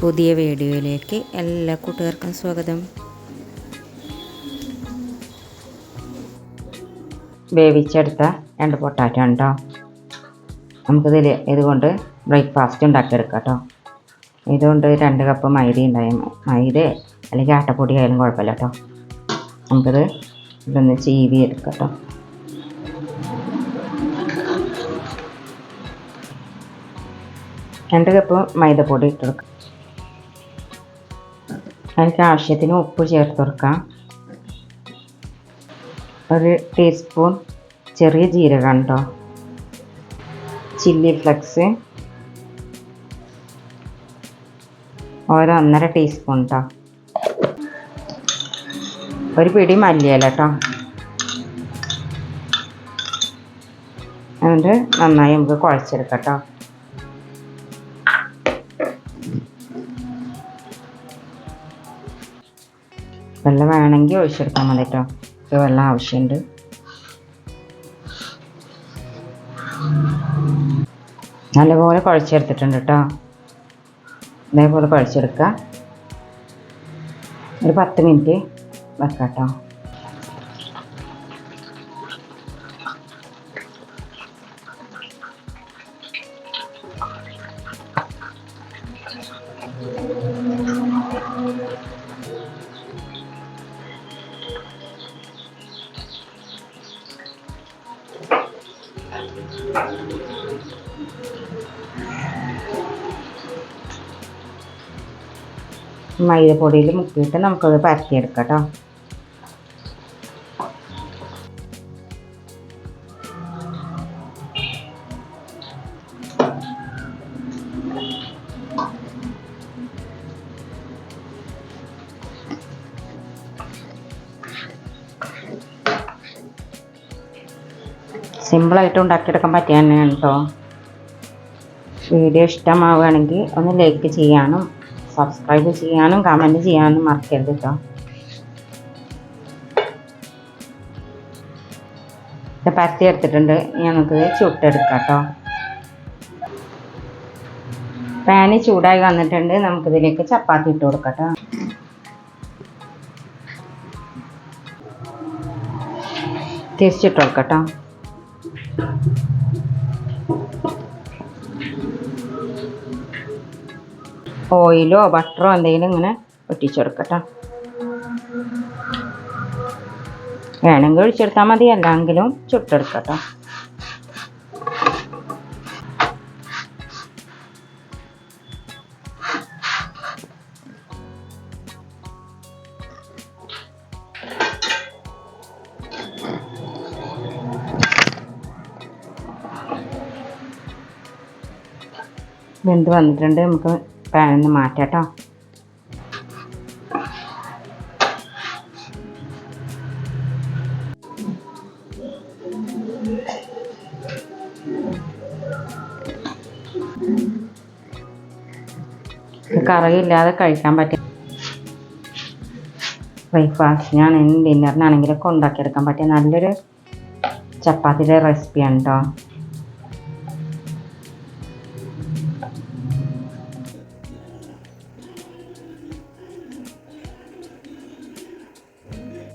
പുതിയ വീഡിയോയിലേക്ക് എല്ലാ കൂട്ടുകാർക്കും സ്വാഗതം. വേവിച്ചെടുത്ത രണ്ട് പൊട്ടാറ്റോ ഉണ്ടോ നമുക്കിതിൽ ഇതുകൊണ്ട് ബ്രേക്ക്ഫാസ്റ്റ് ഉണ്ടാക്കിയെടുക്കാം കേട്ടോ ഇതുകൊണ്ട് രണ്ട് കപ്പ് മൈദ ഉണ്ടായി. മൈദ അല്ലെങ്കിൽ ആട്ടപ്പൊടി ആയാലും കുഴപ്പമില്ല കേട്ടോ നമുക്കത് ഇതൊന്ന് ചീവി എടുക്കാം കേട്ടോ രണ്ട് കപ്പ് മൈദപ്പൊടി ഇട്ടെടുക്കാം. അതിലേക്ക് ആവശ്യത്തിന് ഉപ്പ് ചേർത്ത് കൊടുക്കാം. ഒരു ടീസ്പൂൺ ചെറിയ ജീരകം കേട്ടോ ചില്ലി ഫ്ലെക്സ് ഓരോ ഒന്നര ടീസ്പൂൺ കേട്ടോ ഒരു പിടി മല്ലിയില കേട്ടോ എന്നിട്ട് നന്നായി നമുക്ക് കുഴച്ചെടുക്കാം കേട്ടോ വെള്ളം വേണമെങ്കിൽ ഒഴിച്ചെടുത്താൽ മതി കേട്ടോ. എനിക്ക് വെള്ളം ആവശ്യമുണ്ട്. നല്ലപോലെ കുഴച്ചെടുത്തിട്ടുണ്ട് കേട്ടോ. ഇതേപോലെ കുഴച്ചെടുക്കുക. ഒരു പത്ത് മിനിറ്റ് വെക്കാം കേട്ടോ. മൈദപ്പൊടിയിൽ മുക്കിയിട്ട് നമുക്കത് പരത്തിയെടുക്കാം കേട്ടോ. സിമ്പിളായിട്ട് ഉണ്ടാക്കിയെടുക്കാൻ പറ്റിയ തന്നെയാണ് കേട്ടോ വീഡിയോ ഇഷ്ടമാവുകയാണെങ്കിൽ ഒന്ന് ലൈക്ക് ചെയ്യാനും സബ്സ്ക്രൈബ് ചെയ്യാനും കമന്റ് ചെയ്യാനും മറക്കരുത് കേട്ടോ പരത്തി എടുത്തിട്ടുണ്ട്. ഞങ്ങൾക്ക് ചുട്ടെടുക്കാം കേട്ടോ പാന് ചൂടായി വന്നിട്ടുണ്ട്. നമുക്കിതിലേക്ക് ചപ്പാത്തി ഇട്ട് കൊടുക്കാം കേട്ടോ തിരിച്ചിട്ട് കൊടുക്കാം കേട്ടോ ഓയിലോ ബട്ടറോ എന്തെങ്കിലും ഇങ്ങനെ ഒട്ടിച്ചെടുക്കട്ടോ വേണമെങ്കിൽ ഒഴിച്ചെടുത്താൽ മതി അല്ലെങ്കിലും ചുട്ടെടുക്കട്ടോ. വെന്ത് വന്നിട്ടുണ്ട്. നമുക്ക് പാനിൽ നിന്ന് മാറ്റാം കേട്ടോ കറിയില്ലാതെ കഴിക്കാൻ പറ്റിയ ബ്രേക്ക്ഫാസ്റ്റിനാണെങ്കിലും ഡിന്നറിനാണെങ്കിലൊക്കെ ഉണ്ടാക്കിയെടുക്കാൻ പറ്റിയ നല്ലൊരു ചപ്പാത്തിയുടെ റെസിപ്പിയാണ് കേട്ടോ